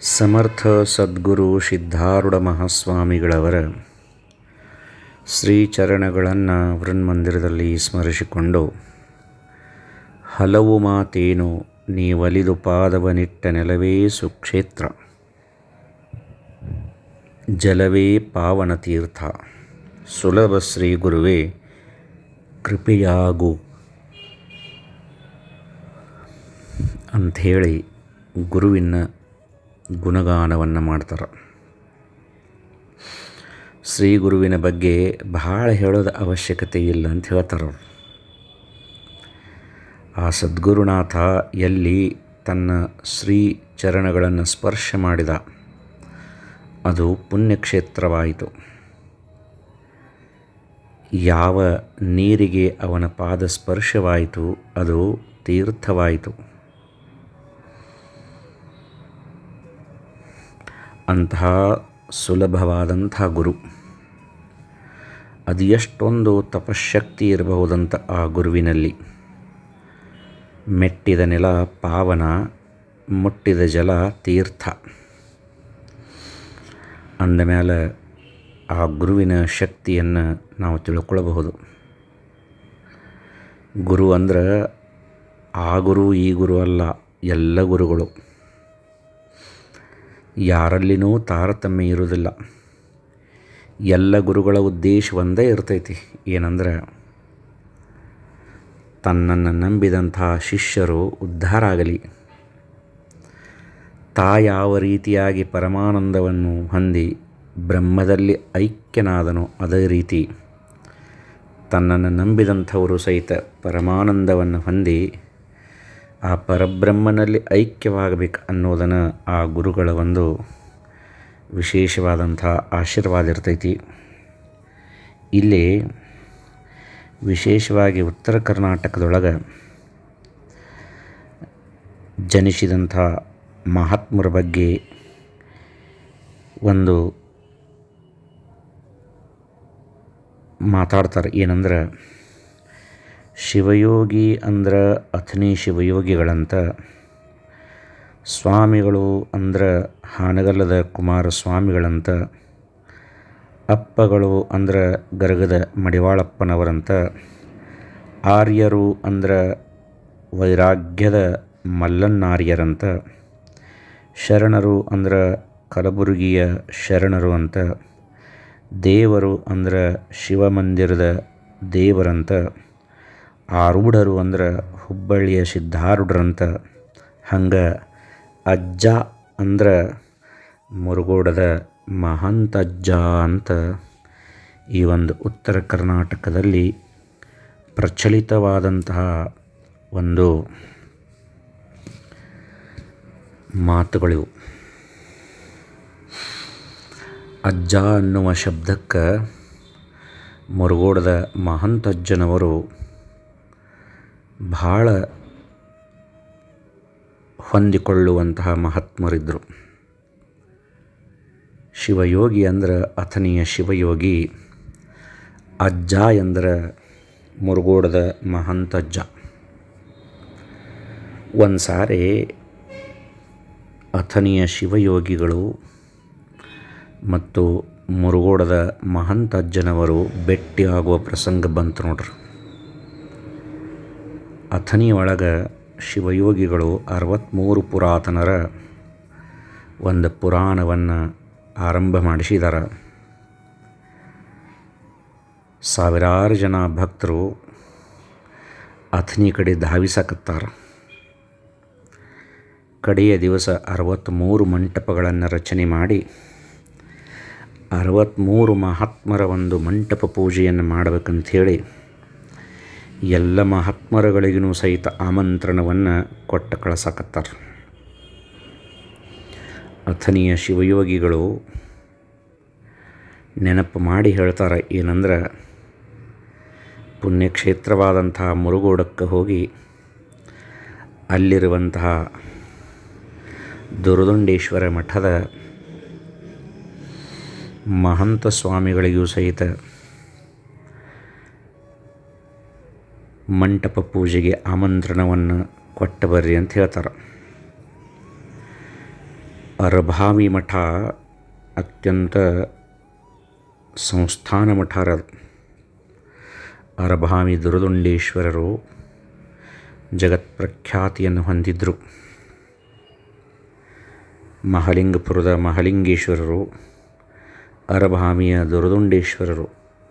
ಸಮರ್ಥ ಸದ್ಗುರು ಸಿದ್ಧಾರೂಢ ಮಹಾಸ್ವಾಮಿಗಳವರ ಶ್ರೀಚರಣಗಳನ್ನು ವೃನ್ಮಂದಿರದಲ್ಲಿ ಸ್ಮರಿಸಿಕೊಂಡು, ಹಲವು ಮಾತೇನು ನೀವಲಿದು ಪಾದವನಿಟ್ಟ ನೆಲವೇ ಸುಕ್ಷೇತ್ರ, ಜಲವೇ ಪಾವನ ತೀರ್ಥ. ಸುಲಭ ಶ್ರೀ ಗುರುವೇ, ಕೃಪೆಯಾಗು. ಅಂಥೇಳಿ ಗುರುವಿನ ಗುಣಗಾನವನ್ನು ಮಾಡ್ತಾರೆ. ಶ್ರೀ ಗುರುವಿನ ಬಗ್ಗೆ ಬಹಳ ಹೇಳೋದ ಅವಶ್ಯಕತೆ ಇಲ್ಲ ಅಂತ ಹೇಳ್ತಾರೆ ಆ ಸದ್ಗುರುನಾಥ ಎಲ್ಲಿ ತನ್ನ ಶ್ರೀ ಚರಣಗಳನ್ನು ಸ್ಪರ್ಶ ಮಾಡಿದ, ಅದು ಪುಣ್ಯಕ್ಷೇತ್ರವಾಯಿತು. ಯಾವ ನೀರಿಗೆ ಅವನ ಪಾದ ಸ್ಪರ್ಶವಾಯಿತು, ಅದು ತೀರ್ಥವಾಯಿತು. ಅಂತಹ ಸುಲಭವಾದಂಥ ಗುರು. ಅದು ಎಷ್ಟೊಂದು ತಪಶಕ್ತಿ ಇರಬಹುದಂತ ಆ ಗುರುವಿನಲ್ಲಿ. ಮೆಟ್ಟಿದ ನೆಲ ಪಾವನ, ಮುಟ್ಟಿದ ಜಲ ತೀರ್ಥ. ಅಂದಮೇಲೆ ಆ ಗುರುವಿನ ಶಕ್ತಿಯನ್ನು ನಾವು ತಿಳ್ಕೊಳ್ಳಬಹುದು ಗುರು ಅಂದ್ರೆ ಆ ಗುರು, ಈ ಗುರು ಅಲ್ಲ, ಎಲ್ಲ ಗುರುಗಳು. ಯಾರಲ್ಲಿನೂ ತಾರತಮ್ಯ ಇರುವುದಿಲ್ಲ. ಎಲ್ಲ ಗುರುಗಳ ಉದ್ದೇಶ ಒಂದೇ ಇರ್ತೈತಿ. ಏನಂದ್ರೆ, ತನ್ನನ್ನು ನಂಬಿದಂಥ ಶಿಷ್ಯರು ಉದ್ಧಾರ ಆಗಲಿ. ತಾ ಯಾವ ರೀತಿಯಾಗಿ ಪರಮಾನಂದವನ್ನು ಹೊಂದಿ ಬ್ರಹ್ಮದಲ್ಲಿ ಐಕ್ಯನಾದನೋ ಅದೇ ರೀತಿ, ತನ್ನನ್ನು ನಂಬಿದಂಥವರು ಸಹಿತ ಪರಮಾನಂದವನ್ನು ಹೊಂದಿ ಆ ಪರಬ್ರಹ್ಮನಲ್ಲಿ ಐಕ್ಯವಾಗಬೇಕು ಅನ್ನೋದನ್ನು ಆ ಗುರುಗಳ ಒಂದು ವಿಶೇಷವಾದಂಥ ಆಶೀರ್ವಾದ ಇರ್ತೈತಿ. ಇಲ್ಲಿ ವಿಶೇಷವಾಗಿ ಉತ್ತರ ಕರ್ನಾಟಕದೊಳಗೆ ಜನಿಸಿದಂಥ ಮಹಾತ್ಮರ ಬಗ್ಗೆ ಒಂದು ಮಾತಾಡ್ತಾರೆ. ಏನಂದ್ರೆ ಶಿವಯೋಗಿ ಅಂದ್ರೆ ಅಥನಿ ಶಿವಯೋಗಿಗಳಂತ. ಸ್ವಾಮಿಗಳು ಅಂದ್ರೆ ಹಾನಗಲ್ಲದ ಕುಮಾರಸ್ವಾಮಿಗಳಂತ. ಅಪ್ಪಗಳು ಅಂದ್ರೆ ಗರಗದ ಮಡಿವಾಳಪ್ಪನವರಂತ. ಆರ್ಯರು ಅಂದ್ರೆ ವೈರಾಗ್ಯದ ಮಲ್ಲನ್ನಾರ್ಯರಂತ. ಶರಣರು ಅಂದ್ರೆ ಕಲಬುರಗಿಯ ಶರಣರು ಅಂತ. ದೇವರು ಅಂದ್ರೆ ಶಿವಮಂದಿರದ ದೇವರಂತ. ಆರೂಢರು ಅಂದ್ರೆ ಹುಬ್ಬಳ್ಳಿಯ ಸಿದ್ಧಾರೂಢರಂತ, ಹಂಗೆ ಅಜ್ಜ ಅಂದ್ರೆ ಮುರುಗೋಡದ ಮಹಂತಜ್ಜ ಅಂತ ಈ ಒಂದು ಉತ್ತರ ಕರ್ನಾಟಕದಲ್ಲಿ ಪ್ರಚಲಿತವಾದಂತಹ ಒಂದು ಮಾತುಗಳಿವು. ಅಜ್ಜ ಅನ್ನುವ ಶಬ್ದಕ್ಕೆ ಮುರುಗೋಡದ ಮಹಂತಜ್ಜನವರು ಭಾಳ ಹೊಂದಿಕೊಳ್ಳುವಂತಹ ಮಹಾತ್ಮರಿದ್ದರು. ಶಿವಯೋಗಿ ಅಂದ್ರೆ ಅಥನಿಯ ಶಿವಯೋಗಿ, ಅಜ್ಜ ಎಂದ್ರೆ ಮುರುಗೋಡದ ಮಹಂತಜ್ಜ ಒಂದು ಸಾರಿ ಅಥನಿಯ ಶಿವಯೋಗಿಗಳು ಮತ್ತು ಮುರುಗೋಡದ ಮಹಂತಜ್ಜನವರು ಭೇಟಿಯಾಗುವ ಪ್ರಸಂಗ ಬಂತು ನೋಡ್ರಿ. ಅಥನಿಯೊಳಗೆ ಶಿವಯೋಗಿಗಳು ಅರವತ್ತ್ಮೂರು ಪುರಾತನರ ಒಂದು ಪುರಾಣವನ್ನು ಆರಂಭ ಮಾಡಿಸಿದಾರ. ಸಾವಿರಾರು ಜನ ಭಕ್ತರು ಅಥನಿ ಕಡೆ ಧಾವಿಸಕತ್ತಾರ ಕಡೆಯ ದಿವಸ ಅರವತ್ತ್ಮೂರು ಮಂಟಪಗಳನ್ನು ರಚನೆ ಮಾಡಿ ಅರವತ್ತ್ಮೂರು ಮಹಾತ್ಮರ ಒಂದು ಮಂಟಪ ಪೂಜೆಯನ್ನು ಮಾಡಬೇಕಂಥೇಳಿ ಎಲ್ಲ ಮಹಾತ್ಮರುಗಳಿಗೂ ಸಹಿತ ಆಮಂತ್ರಣವನ್ನು ಕೊಟ್ಟು ಕಳ್ಸಕತ್ತಾರ. ಅಥನಿಯ ಶಿವಯೋಗಿಗಳು ನೆನಪು ಮಾಡಿ ಹೇಳ್ತಾರೆ ಏನಂದ್ರೆ ಪುಣ್ಯಕ್ಷೇತ್ರವಾದಂತಹ ಮುರುಗೋಡಕ್ಕೆ ಹೋಗಿ ಅಲ್ಲಿರುವಂತಹ ದುರದುಂಡೇಶ್ವರ ಮಠದ ಮಹಂತ ಸ್ವಾಮಿಗಳಿಗೂ ಸಹಿತ ಮಂಟಪ ಪೂಜೆಗೆ ಆಮಂತ್ರಣವನ್ನು ಕೊಟ್ಟ ಬರ್ರಿ ಅಂತ ಹೇಳ್ತಾರೆ. ಅರಭಾವಿ ಮಠ ಅತ್ಯಂತ ಸಂಸ್ಥಾನ ಮಠ ಅರಭಾವಿ ದುರದುಂಡೇಶ್ವರರು ಜಗತ್ಪ್ರಖ್ಯಾತಿಯನ್ನು ಹೊಂದಿದ್ದರು ಮಹಲಿಂಗಪುರದ ಮಹಲಿಂಗೇಶ್ವರರು, ಅರಭಾಮಿಯ ದುರದುಂಡೇಶ್ವರರು,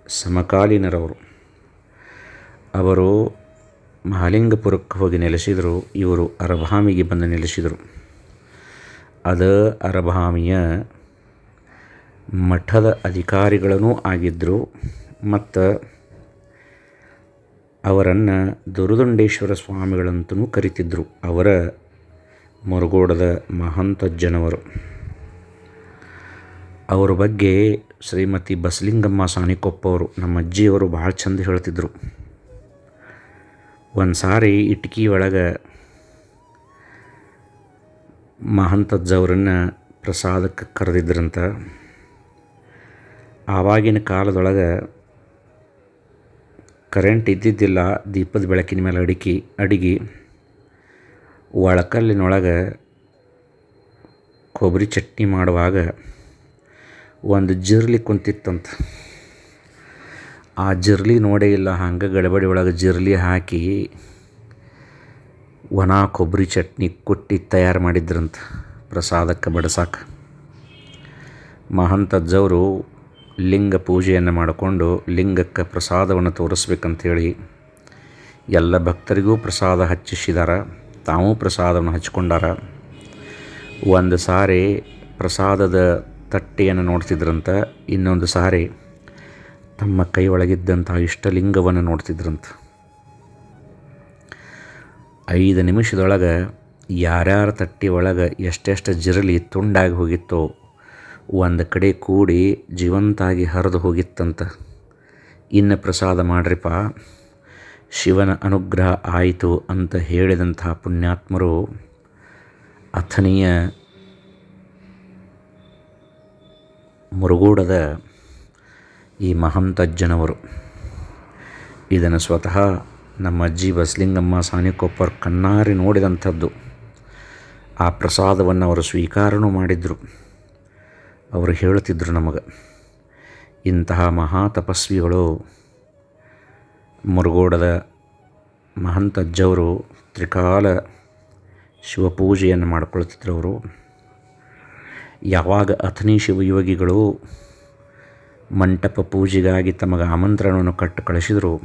ಸಮಕಾಲೀನರವರು. ಅವರು ಮಹಾಲಿಂಗಪುರಕ್ಕೆ ಹೋಗಿ ನೆಲೆಸಿದರು, ಇವರು ಅರಭಾಮಿಗೆ ಬಂದು ನೆಲೆಸಿದರು. ಅದ ಅರಭಾಮಿಯ ಮಠದ ಅಧಿಕಾರಿಗಳನ್ನೂ ಆಗಿದ್ದರು ಮತ್ತು ಅವರನ್ನು ದುರುದಂಡೇಶ್ವರ ಸ್ವಾಮಿಗಳಂತಲೂ ಕರಿತಿದ್ದರು ಅವರ ಮುರುಗೋಡದ ಮಹಂತಜ್ಜನವರು ಅವರ ಬಗ್ಗೆ ಶ್ರೀಮತಿ ಬಸಲಿಂಗಮ್ಮ ಸಾನಿಕೊಪ್ಪ ಅವರು ನಮ್ಮ ಅಜ್ಜಿಯವರು ಭಾಳ ಚಂದ ಹೇಳ್ತಿದ್ರು. ಒಂದು ಸಾರಿ ಇಟ್ಕಿ ಒಳಗೆ ಮಹಂತಜ್ಜವರನ್ನು ಪ್ರಸಾದಕ್ಕೆ ಕರೆದಿದ್ರಂತ. ಆವಾಗಿನ ಕಾಲದೊಳಗೆ ಕರೆಂಟ್ ಇದ್ದಿದ್ದಿಲ್ಲ, ದೀಪದ ಬೆಳಕಿನ ಮೇಲೆ ಅಡಿಕೆ, ಅಡಿಗೆ. ಒಳಕಲ್ಲಿನೊಳಗೆ ಕೊಬ್ಬರಿ ಚಟ್ನಿ ಮಾಡುವಾಗ ಒಂದು ಜಿರ್ಲಿ ಕುಂತಿತ್ತಂತ. ಆ ಜಿರ್ಲಿ ನೋಡೇ ಇಲ್ಲ, ಹಂಗೆ ಗಡಬಡಿ ಒಳಗೆ ಜಿರ್ಲಿ ಹಾಕಿ ಒಣ ಕೊಬ್ಬರಿ ಚಟ್ನಿ ಕುಟ್ಟಿ ತಯಾರು ಮಾಡಿದ್ರಂತ ಪ್ರಸಾದಕ್ಕೆ ಬಡಸಾಕ. ಮಹಂತಜ್ಜವರು ಲಿಂಗ ಪೂಜೆಯನ್ನು ಮಾಡಿಕೊಂಡು ಲಿಂಗಕ್ಕೆ ಪ್ರಸಾದವನ್ನು ತೋರಿಸ್ಬೇಕಂಥೇಳಿ ಎಲ್ಲ ಭಕ್ತರಿಗೂ ಪ್ರಸಾದ ಹಚ್ಚಿಸಿದಾರ, ತಾವೂ ಪ್ರಸಾದವನ್ನು ಹಚ್ಕೊಂಡಾರ. ಒಂದು ಸಾರಿ ಪ್ರಸಾದದ ತಟ್ಟೆಯನ್ನು ನೋಡ್ತಿದ್ರಂತ ಇನ್ನೊಂದು ಸಾರಿ ತಮ್ಮ ಕೈ ಒಳಗಿದ್ದಂಥ ಇಷ್ಟಲಿಂಗವನ್ನು ನೋಡ್ತಿದ್ರಂತ. ಐದು ನಿಮಿಷದೊಳಗೆ ಯಾರ್ಯಾರ ತಟ್ಟಿ ಒಳಗೆ ಎಷ್ಟೆಷ್ಟು ಜಿರಲಿ ತುಂಡಾಗಿ ಹೋಗಿತ್ತೋ ಒಂದು ಕಡೆ ಕೂಡಿ ಜೀವಂತಾಗಿ ಹರಿದು ಹೋಗಿತ್ತಂತ. ಇನ್ನು ಪ್ರಸಾದ ಮಾಡ್ರಿಪ್ಪ ಶಿವನ ಅನುಗ್ರಹ ಆಯಿತು ಅಂತ ಹೇಳಿದಂಥ ಪುಣ್ಯಾತ್ಮರು ಅಥನೀಯ ಮುರುಗೋಡದ ಈ ಮಹಂತಜ್ಜನವರು ಇದನ್ನು ಸ್ವತಃ ನಮ್ಮ ಅಜ್ಜಿ ಬಸಲಿಂಗಮ್ಮ ಸಾನಿಕೊಪ್ಪರ್ ಕಣ್ಣಾರಿ ನೋಡಿದಂಥದ್ದು. ಆ ಪ್ರಸಾದವನ್ನು ಅವರು ಸ್ವೀಕಾರನೂ ಮಾಡಿದರು. ಅವರು ಹೇಳುತ್ತಿದ್ದರು ನಮಗೆ, ಇಂತಹ ಮಹಾ ತಪಸ್ವಿಗಳು ಮುರುಗೋಡದ ಮಹಂತಜ್ಜವರು ತ್ರಿಕಾಲ ಶಿವಪೂಜೆಯನ್ನು ಮಾಡಿಕೊಳ್ತಿದ್ರು ಅವರು. ಯಾವಾಗ ಅಥನಿ ಶಿವಯೋಗಿಗಳು ಮಂಟಪ ಪೂಜೆಗಾಗಿ ತಮಗೆ ಆಮಂತ್ರಣವನ್ನು ಕಟ್ಟು ಕಳಿಸಿದರು.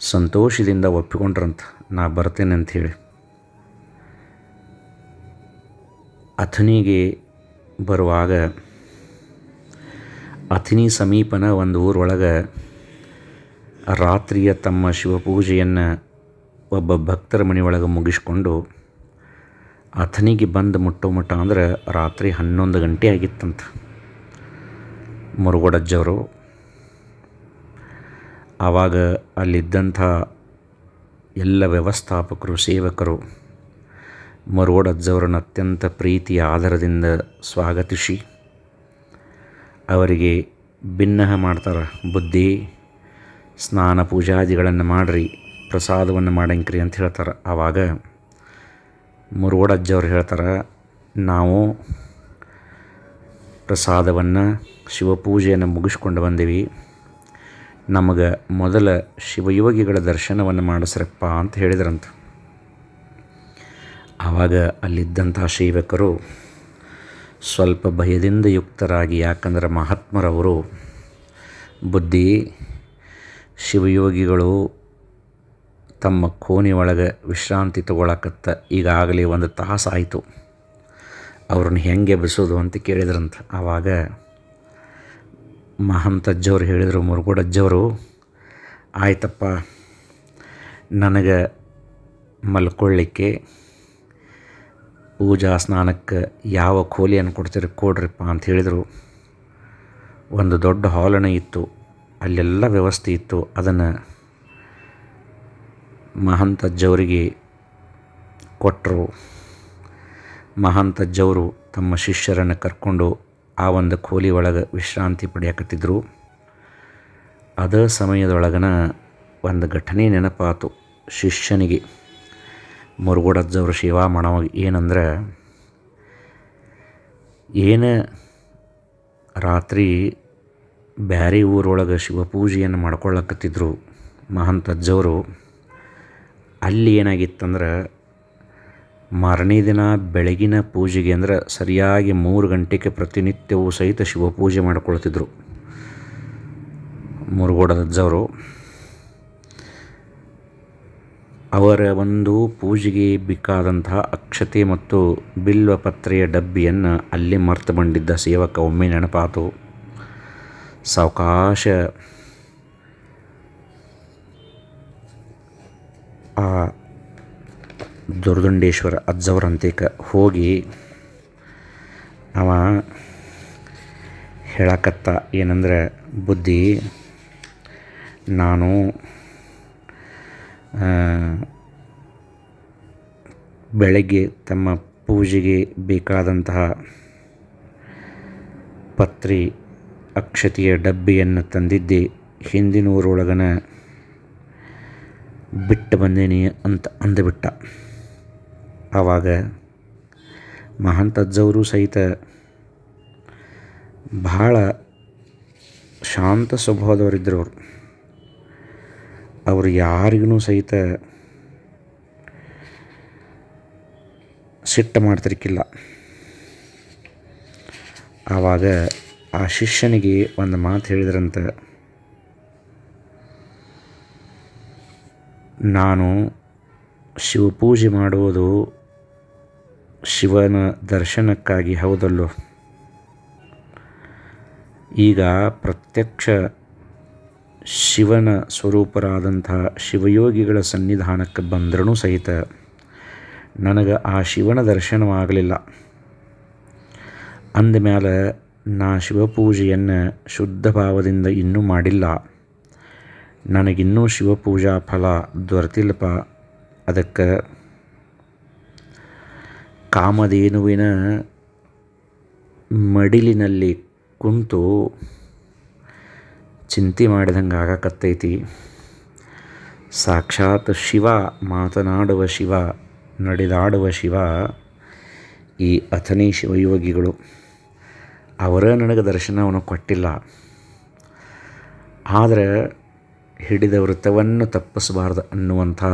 ಸಂತೋಷದಿಂದ ಒಪ್ಪಿಕೊಂಡ್ರಂತ ನಾ ಬರ್ತೇನೆ ಅಂಥೇಳಿ ಅಥನಿಗೆ ಬರುವಾಗ ಅಥಿನಿ ಸಮೀಪನ ಒಂದು ಊರೊಳಗೆ ರಾತ್ರಿಯ ತಮ್ಮ ಶಿವಪೂಜೆಯನ್ನು ಒಬ್ಬ ಭಕ್ತರ ಮನೆಯೊಳಗೆ ಮುಗಿಸ್ಕೊಂಡು ಅಥನಿಗೆ ಬಂದು ಮುಟ್ಟೋ ಮಟ್ಟ ಅಂದ್ರೆ ರಾತ್ರಿ ಹನ್ನೊಂದು ಗಂಟೆ ಆಗಿತ್ತಂತ. ಮುರುಗೋಡಜ್ಜವರು ಆವಾಗ ಅಲ್ಲಿದ್ದಂಥ ಎಲ್ಲ ವ್ಯವಸ್ಥಾಪಕರು, ಸೇವಕರು ಮರುಗೋಡಜ್ಜವರನ್ನು ಅತ್ಯಂತ ಪ್ರೀತಿಯ ಆಧಾರದಿಂದ ಸ್ವಾಗತಿಸಿ, ಅವರಿಗೆ ಭಿನ್ನಹ ಮಾಡ್ತಾರೆ, ಬುದ್ಧಿ, ಸ್ನಾನ ಪೂಜಾದಿಗಳನ್ನು ಮಾಡಿರಿ, ಪ್ರಸಾದವನ್ನು ಮಾಡಂಕ್ರಿ ಅಂತ ಹೇಳ್ತಾರೆ. ಆವಾಗ ಮುರುಗೋಡಜ್ಜವ್ರು ಹೇಳ್ತಾರೆ, ನಾವು ಪ್ರಸಾದವನ್ನು ಶಿವಪೂಜೆಯನ್ನು ಮುಗಿಸ್ಕೊಂಡು ಬಂದೀವಿ. ನಮಗೆ ಮೊದಲ ಶಿವಯೋಗಿಗಳ ದರ್ಶನವನ್ನು ಮಾಡಿಸ್ರಪ್ಪ ಅಂತ ಹೇಳಿದ್ರಂತ. ಆವಾಗ ಅಲ್ಲಿದ್ದಂಥ ಸೇವಕರು ಸ್ವಲ್ಪ ಭಯದಿಂದ ಯುಕ್ತರಾಗಿ, ಯಾಕಂದ್ರೆ ಮಹಾತ್ಮರವರು ಬುದ್ಧಿ, ಶಿವಯೋಗಿಗಳು ತಮ್ಮ ಕೋಣೆ ಒಳಗೆ ವಿಶ್ರಾಂತಿ ತಗೊಳಕತ್ತ ಈಗಾಗಲೇ ಒಂದು ತಾಸಾಯಿತು. ಅವ್ರನ್ನ ಹೆಂಗೆ ಎಬ್ಬಿಸೋದು ಅಂತ ಕೇಳಿದ್ರಂತ. ಆವಾಗ ಮಹಂತಜ್ಜವ್ರು ಹೇಳಿದರು ಮುರುಗೋಡಜ್ಜವರು ಆಯ್ತಪ್ಪ, ನನಗೆ ಮಲ್ಕೊಳ್ಳಿಕ್ಕೆ ಪೂಜಾ ಸ್ನಾನಕ್ಕೆ ಯಾವ ಕೋಲಿಯನ್ನು ಕೊಡ್ತೀರಿ ಕೊಡ್ರಿಪ್ಪ ಅಂತ ಹೇಳಿದರು. ಒಂದು ದೊಡ್ಡ ಹಾಲನ ಇತ್ತು, ಅಲ್ಲೆಲ್ಲ ವ್ಯವಸ್ಥೆ ಇತ್ತು. ಅದನ್ನು ಮಹಂತಜ್ಜವರಿಗೆ ಕೊಟ್ಟರು ಮಹಂತಜ್ಜವರು ತಮ್ಮ ಶಿಷ್ಯರನ್ನು ಕರ್ಕೊಂಡು ಆ ಒಂದು ಕೋಲಿ ಒಳಗೆ ವಿಶ್ರಾಂತಿ ಪಡೆಯಕತ್ತಿದ್ರು. ಅದೇ ಸಮಯದೊಳಗನ ಒಂದು ಘಟನೆ ನೆನಪಾತು ಶಿಷ್ಯನಿಗೆ. ಮುರುಗೋಡಜ್ಜವರು ಸೇವಾ ಮಾಡೋವಾಗ ಏನಂದ್ರೆ, ಏನು ರಾತ್ರಿ ಬ್ಯಾರೆ ಊರೊಳಗೆ ಶಿವಪೂಜೆಯನ್ನು ಮಾಡ್ಕೊಳ್ಳಕತ್ತಿದ್ರು ಮಹಂತಜ್ಜವರು ಅಲ್ಲಿ ಏನಾಗಿತ್ತಂದ್ರೆ ಮಾರನೇ ದಿನ ಬೆಳಗಿನ ಪೂಜೆಗೆ ಅಂದರೆ ಸರಿಯಾಗಿ ಮೂರು ಗಂಟೆಗೆ ಪ್ರತಿನಿತ್ಯವೂ ಸಹಿತ ಶಿವಪೂಜೆ ಮಾಡಿಕೊಳ್ತಿದ್ರು. ಮುರುಗೋಡದಜ್ಜವರು ಅವರ ಒಂದು ಪೂಜೆಗೆ ಬೇಕಾದಂತಹ ಅಕ್ಷತೆ ಮತ್ತು ಬಿಲ್ವ ಪತ್ರೆಯ ಡಬ್ಬಿಯನ್ನು ಅಲ್ಲಿ ಮರ್ತು ಬಂದಿದ್ದ ಸೇವಕ ಒಮ್ಮೆ ನೆನಪಾತು. ಸಾವಕಾಶ ಆ ದುರ್ದಂಡೇಶ್ವರ ಅಜ್ಜವರ ಹೋಗಿ ಅವ ಹೇಳಕತ್ತ ಏನಂದ್ರೆ, ಬುದ್ಧಿ, ನಾನು ಬೆಳಗ್ಗೆ ತಮ್ಮ ಪೂಜೆಗೆ ಬೇಕಾದಂತಹ ಪತ್ರಿ ಅಕ್ಷತೆಯ ಡಬ್ಬಿಯನ್ನು ತಂದಿದ್ದೆ. ಹಿಂದಿನೂರೊಳಗನ ಬಿಟ್ಟು ಬಂದೇನಿ ಅಂತ ಅಂದುಬಿಟ್ಟ. ಆವಾಗ ಮಹಂತಜ್ಜವರು ಸಹಿತ ಭಾಳ ಶಾಂತ ಸ್ವಭಾವದವರಿದ್ದರು ಅವರು. ಅವರು ಯಾರಿಗೂ ಸಹಿತ ಸಿಟ್ಟು ಮಾಡ್ತಿರ್ಕಿಲ್ಲ. ಆವಾಗ ಆ ಶಿಷ್ಯನಿಗೆ ಒಂದು ಮಾತು ಹೇಳಿದ್ರಂತ, ನಾನು ಶಿವಪೂಜೆ ಮಾಡುವುದು ಶಿವನ ದರ್ಶನಕ್ಕಾಗಿ ಹೌದಲ್ಲೋ? ಈಗ ಪ್ರತ್ಯಕ್ಷ ಶಿವನ ಸ್ವರೂಪರಾದಂತಹ ಶಿವಯೋಗಿಗಳ ಸನ್ನಿಧಾನಕ್ಕೆ ಬಂದ್ರೂ ಸಹಿತ ನನಗೆ ಆ ಶಿವನ ದರ್ಶನವಾಗಲಿಲ್ಲ. ಅಂದಮೇಲೆ ನಾ ಶಿವಪೂಜೆಯನ್ನು ಶುದ್ಧ ಭಾವದಿಂದ ಇನ್ನೂ ಮಾಡಿಲ್ಲ. ನನಗಿನ್ನೂ ಶಿವಪೂಜಾ ಫಲ ದೊರೆತಿಲ್ಲಪ್ಪ ಅದಕ್ಕೆ ಕಾಮಧೇನುವಿನ ಮಡಿಲಿನಲ್ಲಿ ಕುಂತು ಚಿಂತೆ ಮಾಡಿದಂಗೆ ಆಗಕತ್ತೈತಿ. ಸಾಕ್ಷಾತ್ ಶಿವ, ಮಾತನಾಡುವ ಶಿವ, ನಡೆದಾಡುವ ಶಿವ, ಈ ಅಥನಿ ಶಿವಯೋಗಿಗಳು. ಅವರ ನನಗೆ ದರ್ಶನವನ್ನು ಕೊಟ್ಟಿಲ್ಲ. ಆದರೆ ಹಿಡಿದ ವೃತ್ತವನ್ನು ತಪ್ಪಿಸಬಾರ್ದು ಅನ್ನುವಂಥ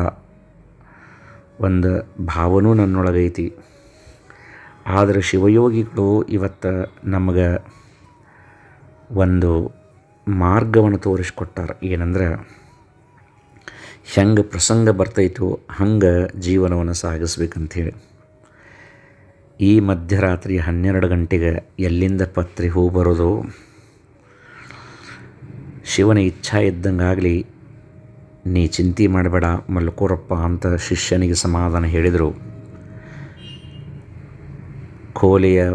ಒಂದು ಭಾವನೂ ನನ್ನೊಳಗೈತಿ. ಆದರೆ ಶಿವಯೋಗಿಗಳು ಇವತ್ತು ನಮಗೆ ಒಂದು ಮಾರ್ಗವನ್ನು ತೋರಿಸ್ಕೊಟ್ಟಾರೆ. ಏನಂದ್ರೆ, ಹೆಂಗೆ ಪ್ರಸಂಗ ಬರ್ತೈತೋ ಹಂಗೆ ಜೀವನವನ್ನು ಸಾಗಿಸ್ಬೇಕಂಥೇಳಿ ಈ ಮಧ್ಯರಾತ್ರಿ ಹನ್ನೆರಡು ಗಂಟೆಗೆ ಎಲ್ಲಿಂದ ಪತ್ರಿ ಹೂ ಬರೋದು, ಶಿವನ ಇಚ್ಛಾ ಇದ್ದಂಗಾಗಲಿ, ನೀ ಚಿಂತೆ ಮಾಡಬೇಡ ಮಲ್ಕೋರಪ್ಪ ಅಂತ ಶಿಷ್ಯನಿಗೆ ಸಮಾಧಾನ ಹೇಳಿದರು. ಕೋಲೆಯ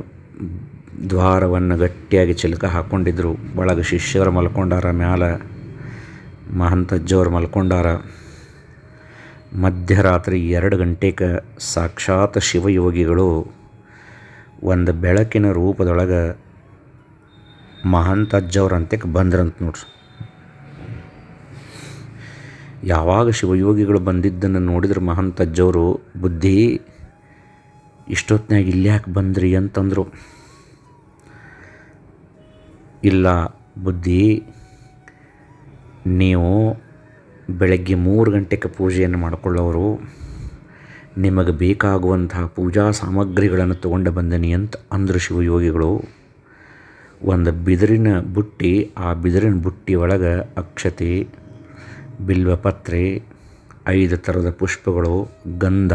ದ್ವಾರವನ್ನು ಗಟ್ಟಿಯಾಗಿ ಚಿಲಕ ಹಾಕ್ಕೊಂಡಿದ್ರು ಒಳಗೆ ಶಿಷ್ಯರು ಮಲ್ಕೊಂಡಾರ, ಮ್ಯಾಲ ಮಹಂತಜ್ಜವ್ರು ಮಲ್ಕೊಂಡಾರ. ಮಧ್ಯರಾತ್ರಿ ಎರಡು ಗಂಟೆಗೆ ಸಾಕ್ಷಾತ್ ಶಿವಯೋಗಿಗಳು ಒಂದು ಬೆಳಕಿನ ರೂಪದೊಳಗೆ ಮಹಂತಜ್ಜವ್ರ ಅಂತ್ಯಕ್ಕೆ ಬಂದ್ರಂತ ನೋಡ್ರಿ. ಯಾವಾಗ ಶಿವಯೋಗಿಗಳು ಬಂದಿದ್ದನ್ನು ನೋಡಿದ್ರೆ ಮಹಂತಜ್ಜವರು ಬುದ್ಧಿ ಇಷ್ಟೊತ್ತಿನಾಗ ಇಲ್ಯಾಕೆ ಬಂದ್ರಿ ಅಂತಂದರು, ಇಲ್ಲ ಬುದ್ಧಿ, ನೀವು ಬೆಳಗ್ಗೆ ಮೂರು ಗಂಟೆಗೆ ಪೂಜೆಯನ್ನು ಮಾಡಿಕೊಳ್ಳೋರು, ನಿಮಗೆ ಬೇಕಾಗುವಂತಹ ಪೂಜಾ ಸಾಮಗ್ರಿಗಳನ್ನು ತೊಗೊಂಡು ಬಂದನಿ ಅಂತ ಅಂದರು ಶಿವಯೋಗಿಗಳು. ಒಂದು ಬಿದಿರಿನ ಬುಟ್ಟಿ, ಆ ಬಿದಿರಿನ ಬುಟ್ಟಿ ಒಳಗೆ ಅಕ್ಷತೆ, ಬಿಲ್ವಪತ್ರೆ, ಐದು ಥರದ ಪುಷ್ಪಗಳು, ಗಂಧ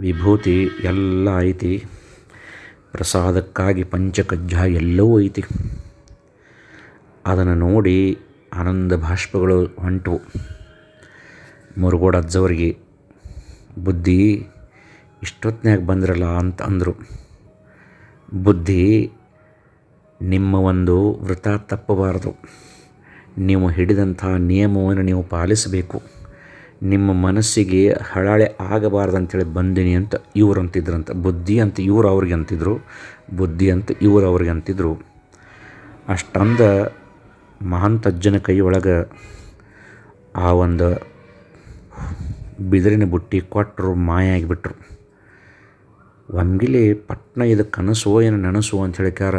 ವಿಭೂತಿ ಎಲ್ಲ ಐತಿ. ಪ್ರಸಾದಕ್ಕಾಗಿ ಪಂಚಕಜ್ಜಾಯ ಎಲ್ಲವೂ ಐತಿ. ಅದನ್ನು ನೋಡಿ ಆನಂದ ಭಾಷ್ಪಗಳು ಹೊಂಟವು. ಮುರುಗೋಡಜ್ಜವ್ರಿಗೆ ಬುದ್ಧಿ ಇಷ್ಟೊತ್ತಿನಾಗ ಬಂದ್ರಲ್ಲ ಅಂತ ಅಂದರು. ಬುದ್ಧಿ ನಿಮ್ಮ ಒಂದು ವೃತ ತಪ್ಪಬಾರದು. ನೀವು ಹಿಡಿದಂಥ ನಿಯಮವನ್ನು ನೀವು ಪಾಲಿಸಬೇಕು. ನಿಮ್ಮ ಮನಸ್ಸಿಗೆ ಹಳಾಳೆ ಆಗಬಾರ್ದು ಅಂತೇಳಿ ಬಂದಿನಿ ಅಂತ ಇವ್ರು ಅಂತಿದ್ರಂತ. ಬುದ್ಧಿ ಅಂತ ಇವ್ರು ಅವ್ರಿಗೆ ಅಂತಿದ್ರು. ಬುದ್ಧಿ ಅಂತ ಇವ್ರು ಅವ್ರಿಗೆ ಅಂತಿದ್ರು. ಅಷ್ಟಂದ ಮಹಂತಜ್ಜನ ಕೈ ಒಳಗೆ ಆ ಒಂದು ಬಿದಿರಿನ ಬುಟ್ಟಿ ಕೊಟ್ಟರು ಮಾಯ ಆಗಿಬಿಟ್ರು. ಒಮ್ಗಿಲಿ ಪಟ್ನ ಇದು ಕನಸೋ ಏನು ನೆನಸು ಅಂತ ಹೇಳಿಕಾರ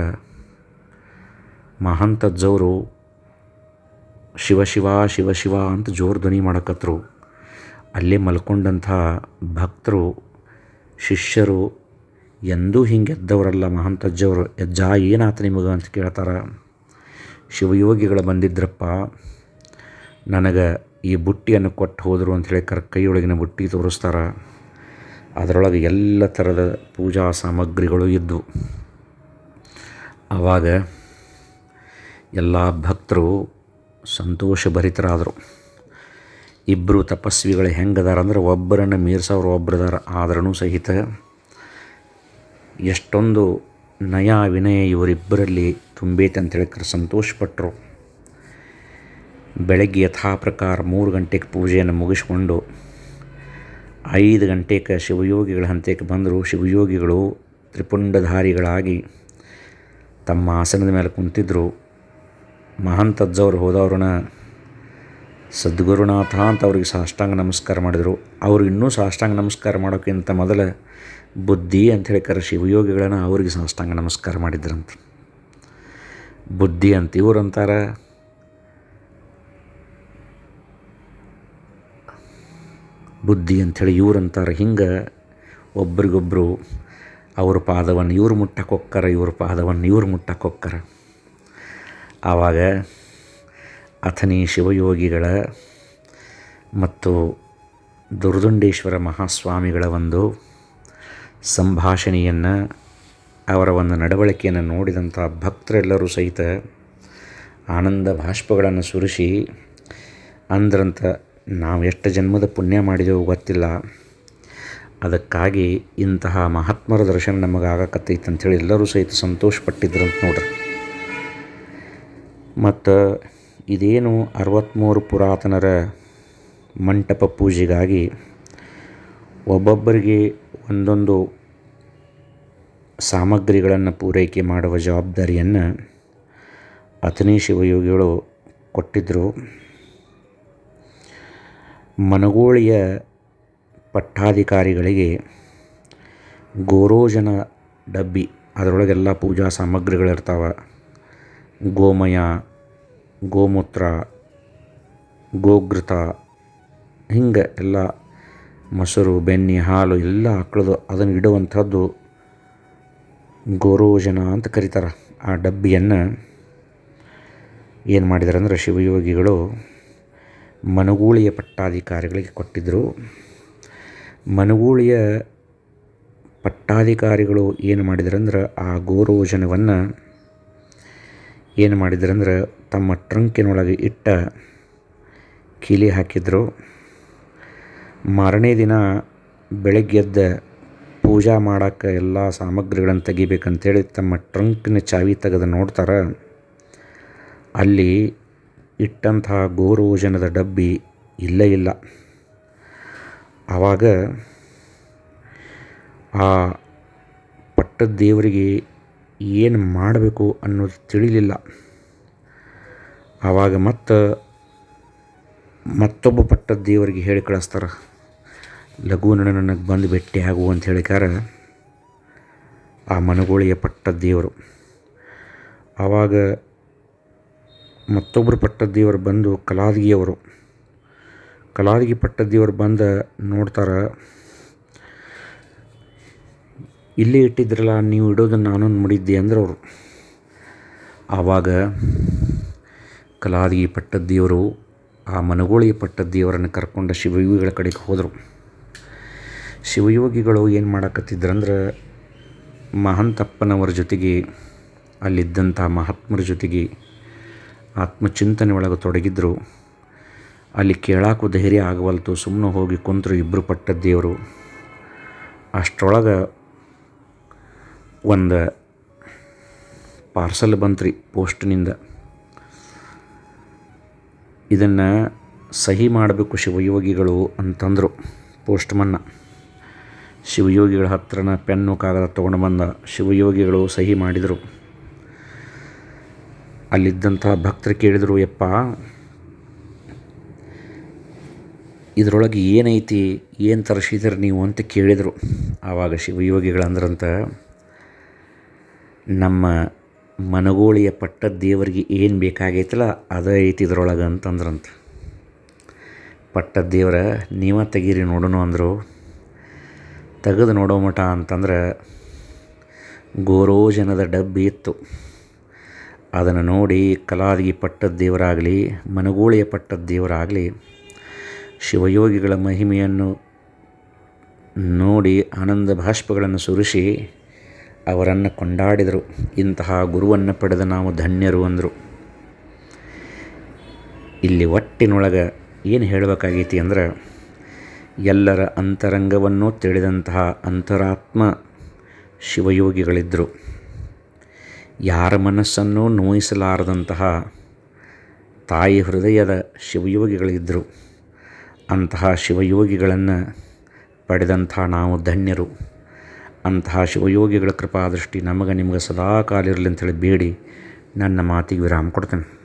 ಮಹಂತಜ್ಜವರು ಶಿವ ಶಿವ ಶಿವ ಶಿವ ಅಂತ ಜೋರು ಧ್ವನಿ ಮಾಡಕತ್ರು. ಅಲ್ಲೇ ಮಲ್ಕೊಂಡಂಥ ಭಕ್ತರು, ಶಿಷ್ಯರು ಎಂದೂ ಹಿಂಗೆ ಎದ್ದವರಲ್ಲ ಮಹಂತಜ್ಜವರು. ಎಜ್ಜ ಏನಾತ ನಿಮಗೆ ಅಂತ ಕೇಳ್ತಾರೆ. ಶಿವಯೋಗಿಗಳು ಬಂದಿದ್ರಪ್ಪ, ನನಗೆ ಈ ಬುಟ್ಟಿಯನ್ನು ಕೊಟ್ಟು ಹೋದರು ಅಂಥೇಳಿ ಕರ್ ಕೈಯೊಳಗಿನ ಬುಟ್ಟಿ ತೋರಿಸ್ತಾರೆ. ಅದರೊಳಗೆ ಎಲ್ಲ ಥರದ ಪೂಜಾ ಸಾಮಗ್ರಿಗಳು ಇದ್ದವು ಆವಾಗ ಎಲ್ಲ ಭಕ್ತರು ಸಂತೋಷಭರಿತರಾದರು. ಇಬ್ಬರು ತಪಸ್ವಿಗಳು ಹೆಂಗದಾರ ಅಂದ್ರೆ ಒಬ್ಬರನ್ನು ಮೀರ್ಸವ್ರು ಒಬ್ಬರದಾರ ಆದ್ರೂ ಸಹಿತ ಎಷ್ಟೊಂದು ನಯ ವಿನಯ ಇವರಿಬ್ಬರಲ್ಲಿ ತುಂಬೈತೆ ಹೇಳಿದ್ರೆ ಸಂತೋಷಪಟ್ಟರು ಬೆಳಗ್ಗೆ ಯಥಾ ಪ್ರಕಾರ ಮೂರು ಗಂಟೆಗೆ ಪೂಜೆಯನ್ನು ಮುಗಿಸ್ಕೊಂಡು ಐದು ಗಂಟೆಗೆ ಶಿವಯೋಗಿಗಳ ಹಂತಕ್ಕೆ ಬಂದರು ಶಿವಯೋಗಿಗಳು ತ್ರಿಪುಂಡಧಾರಿಗಳಾಗಿ ತಮ್ಮ ಆಸನದ ಮೇಲೆ ಕುಂತಿದ್ದರು ಮಹಂತಜ್ಜವ್ರು ಹೋದವ್ರನ್ನ ಸದ್ಗುರುನಾಥ ಅಂತ ಅವ್ರಿಗೆ ಸಾಷ್ಟಾಂಗ ನಮಸ್ಕಾರ ಮಾಡಿದರು. ಅವರು ಇನ್ನೂ ಸಾಷ್ಟಾಂಗ ನಮಸ್ಕಾರ ಮಾಡೋಕ್ಕಿಂತ ಮೊದಲ ಬುದ್ಧಿ ಅಂಥೇಳಿ ಕರೆ ಶಿವಯೋಗಿಗಳನ್ನು ಅವ್ರಿಗೆ ಸಾಷ್ಟಾಂಗ ನಮಸ್ಕಾರ ಮಾಡಿದ್ರಂತ. ಬುದ್ಧಿ ಅಂತ ಇವ್ರು ಅಂತಾರೆ ಬುದ್ಧಿ ಅಂಥೇಳಿ ಇವ್ರು ಅಂತಾರೆ ಹಿಂಗೆ ಒಬ್ರಿಗೊಬ್ಬರು ಅವ್ರ ಪಾದವನ್ನು ಇವ್ರು ಮುಟ್ಟಕ್ಕೆ ಹೋಗ್ತಾರೆ ಇವ್ರ ಪಾದವನ್ನು ಇವ್ರು ಮುಟ್ಟಕ್ಕೆ ಹೋಗ್ತಾರೆ ಆವಾಗ ಅಥನಿ ಶಿವಯೋಗಿಗಳ ಮತ್ತು ದುರ್ದುಂಡೇಶ್ವರ ಮಹಾಸ್ವಾಮಿಗಳ ಒಂದು ಸಂಭಾಷಣೆಯನ್ನು, ಅವರ ಒಂದು ನಡವಳಿಕೆಯನ್ನು ನೋಡಿದಂಥ ಭಕ್ತರೆಲ್ಲರೂ ಸಹಿತ ಆನಂದ ಭಾಷ್ಪಗಳನ್ನು ಸುರಿಸಿ, ಅಂದ್ರಂತ ನಾವು ಎಷ್ಟು ಜನ್ಮದ ಪುಣ್ಯ ಮಾಡಿದೆವು ಗೊತ್ತಿಲ್ಲ. ಅದಕ್ಕಾಗಿ ಇಂತಹ ಮಹಾತ್ಮರ ದರ್ಶನ ನಮಗೆ ಅಂಥೇಳಿ ಎಲ್ಲರೂ ಸಹಿತ ಸಂತೋಷಪಟ್ಟಿದ್ರಂತ ನೋಡ್ರಿ. ಮತ್ತು ಇದೇನು ಅರವತ್ತ್ಮೂರು ಪುರಾತನರ ಮಂಟಪ ಪೂಜೆಗಾಗಿ ಒಬ್ಬೊಬ್ಬರಿಗೆ ಒಂದೊಂದು ಸಾಮಗ್ರಿಗಳನ್ನು ಪೂರೈಕೆ ಮಾಡುವ ಜವಾಬ್ದಾರಿಯನ್ನು ಅಥನಿ ಶಿವಯೋಗಿಗಳು ಕೊಟ್ಟಿದ್ದರು. ಮನಗೋಳಿಯ ಪಟ್ಟಾಧಿಕಾರಿಗಳಿಗೆ ಗೋರೋಜನ ಡಬ್ಬಿ, ಅದರೊಳಗೆಲ್ಲ ಪೂಜಾ ಸಾಮಗ್ರಿಗಳಿರ್ತಾವೆ. ಗೋಮಯ ಗೋಮೂತ್ರ, ಗೋಘೃತ, ಹಿಂಗೆ ಎಲ್ಲ ಮೊಸರು, ಬೆಣ್ಣೆ, ಹಾಲು ಎಲ್ಲ ಆಕಳದು ಅದನ್ನು ಇಡುವಂಥದ್ದು ಗೋರೋಜನ ಅಂತ ಕರೀತಾರೆ. ಆ ಡಬ್ಬಿಯನ್ನು ಏನು ಮಾಡಿದ್ದಾರೆ ಅಂದರೆ ಶಿವಯೋಗಿಗಳು ಮನುಗೂಳಿಯ ಪಟ್ಟಾಧಿಕಾರಿಗಳಿಗೆ ಕೊಟ್ಟಿದ್ದರು ಮನುಗೂಳಿಯ ಪಟ್ಟಾಧಿಕಾರಿಗಳು ಏನು ಮಾಡಿದ್ರಂದ್ರೆ ಆ ಗೋರೋಜನವನ್ನು ಏನು ಮಾಡಿದ್ರಂದ್ರೆ ತಮ್ಮ ಟ್ರಂಕಿನೊಳಗೆ ಇಟ್ಟ ಕೀಲಿ ಹಾಕಿದ್ರು. ಮಾರನೇ ದಿನ ಬೆಳಗ್ಗೆದ್ದ ಪೂಜಾ ಮಾಡೋಕ್ಕೆ ಎಲ್ಲ ಸಾಮಗ್ರಿಗಳನ್ನು ತೆಗಿಬೇಕಂತೇಳಿ ತಮ್ಮ ಟ್ರಂಕಿನ ಚಾವಿ ತೆಗೆದು ನೋಡ್ತಾರೆ. ಅಲ್ಲಿ ಇಟ್ಟಂತಹ ಗೋರೋಜನದ ಡಬ್ಬಿ ಇಲ್ಲೇ ಇಲ್ಲ. ಆವಾಗ ಆ ಪಟ್ಟದ ದೇವರಿಗೆ ಏನು ಮಾಡಬೇಕು ಅನ್ನೋದು ತಿಳಿಲಿಲ್ಲ. ಆವಾಗ ಮತ್ತು ಮತ್ತೊಬ್ಬ ಪಟ್ಟದ ದೇವರಿಗೆ ಹೇಳಿ ಕಳಿಸ್ತಾರೆ ಲಘುನ ನನಗೆ ಬಂದು ಭೇಟಿ ಆಗು ಅಂತ ಹೇಳಿಕಾರ ಆ ಮನಗೋಳಿಯ ಪಟ್ಟದ ದೇವರು. ಆವಾಗ ಮತ್ತೊಬ್ಬರು ಪಟ್ಟದ ದೇವರು ಬಂದು ಕಲಾದಗಿಯವರು, ಕಲಾದಗಿ ಪಟ್ಟದ ದೇವರು ಬಂದು ನೋಡ್ತಾರೆ ಇಲ್ಲೇ ಇಟ್ಟಿದ್ರಲ್ಲ, ನೀವು ಇಡೋದನ್ನು ನಾನು ನೋಡಿದ್ದೆ ಅಂದ್ರೆ ಅವರು. ಆವಾಗ ಕಲಾದಿ ಪಟ್ಟದ ದೇವರು, ಆ ಮನಗೋಳಿ ಪಟ್ಟದ ದೇವರನ್ನು ಕರ್ಕೊಂಡು ಶಿವಯೋಗಿಗಳ ಕಡೆಗೆ ಹೋದರು. ಶಿವಯೋಗಿಗಳು ಏನು ಮಾಡಕತ್ತಿದ್ರಂದ್ರೆ, ಮಹಂತಪ್ಪನವರ ಜೊತೆಗೆ, ಅಲ್ಲಿದ್ದಂಥ ಮಹಾತ್ಮರ ಜೊತೆಗೆ ಆತ್ಮಚಿಂತನೆ ಒಳಗೆ ತೊಡಗಿದ್ರು. ಅಲ್ಲಿ ಕೇಳಾಕು ಧೈರ್ಯ ಆಗವಲ್ತು ಸುಮ್ಮನೆ ಹೋಗಿ ಕುಂತರು ಇಬ್ಬರು ಪಟ್ಟದ್ದೇವರು ಅಷ್ಟರೊಳಗೆ ಒಂದು ಪಾರ್ಸಲ್ ಬಂತ್ರಿ ಪೋಸ್ಟ್ನಿಂದ ಇದನ್ನು ಸಹಿ ಮಾಡಬೇಕು ಶಿವಯೋಗಿಗಳು ಅಂತಂದರು ಪೋಸ್ಟ್ಮನ್ನ ಶಿವಯೋಗಿಗಳ ಹತ್ರನ ಪೆನ್ನು ಕಾಗದ ತೊಗೊಂಡು ಬಂದ ಶಿವಯೋಗಿಗಳು ಸಹಿ ಮಾಡಿದರು. ಅಲ್ಲಿದ್ದಂಥ ಭಕ್ತರು ಕೇಳಿದರು, ಯಪ್ಪ, ಇದರೊಳಗೆ ಏನೈತಿ, ಏನು ತರಿಸಿದ್ರಿ ನೀವು? ಅಂತ ಕೇಳಿದರು. ಆವಾಗ ಶಿವಯೋಗಿಗಳಂದ್ರಂತ ನಮ್ಮ ಮನಗೋಳಿಯ ಪಟ್ಟದ ದೇವರಿಗೆ ಏನು ಬೇಕಾಗೈತಲ್ಲ ಅದೇ ಐತಿ ಇದ್ರೊಳಗೆ ಅಂತಂದ್ರಂತ. ಪಟ್ಟದ ದೇವರ ನೀವ ತೆಗೀರಿ ನೋಡೋಣ ಅಂದರು, ತೆಗೆದು ನೋಡೋ ಮಠ ಅಂತಂದ್ರೆ ಗೋರೋಜನದ ಡಬ್ಬಿ ಇತ್ತು. ಅದನ್ನು ನೋಡಿ ಕಲಾದಗಿ ಪಟ್ಟದ ದೇವರಾಗಲಿ ಮನಗೋಳಿಯ ಪಟ್ಟದ ದೇವರಾಗಲಿ, ಶಿವಯೋಗಿಗಳ ಮಹಿಮೆಯನ್ನು ನೋಡಿ ಆನಂದ ಭಾಷ್ಪಗಳನ್ನು ಸುರಿಸಿ ಅವರನ್ನು ಕೊಂಡಾಡಿದರು. ಇಂತಹ ಗುರುವನ್ನು ಪಡೆದ ನಾವು ಧನ್ಯರು ಅಂದರು. ಇಲ್ಲಿ ಒಟ್ಟಿನೊಳಗೆ ಏನು ಹೇಳಬೇಕಾಗೈತಿ ಅಂದ್ರೆ, ಎಲ್ಲರ ಅಂತರಂಗವನ್ನು ತಿಳಿದಂತಹ ಅಂತರಾತ್ಮ ಶಿವಯೋಗಿಗಳಿದ್ದರು ಯಾರ ಮನಸ್ಸನ್ನು ನೋಯಿಸಲಾರದಂತಹ ತಾಯಿ ಹೃದಯದ ಶಿವಯೋಗಿಗಳಿದ್ದರು ಅಂತಹ ಶಿವಯೋಗಿಗಳನ್ನು ಪಡೆದಂಥ ನಾವು ಧನ್ಯರು. ಅಂತಹ ಶಿವಯೋಗಿಗಳ ಕೃಪಾದೃಷ್ಟಿ ನಮಗೆ ನಿಮಗೆ ಸದಾ ಕಾಲ ಇರಲಿ ಅಂತೇಳಿ ಬೇಡಿ. ನನ್ನ ಮಾತಿಗೆ ವಿರಾಮ ಕೊಡ್ತೇನೆ.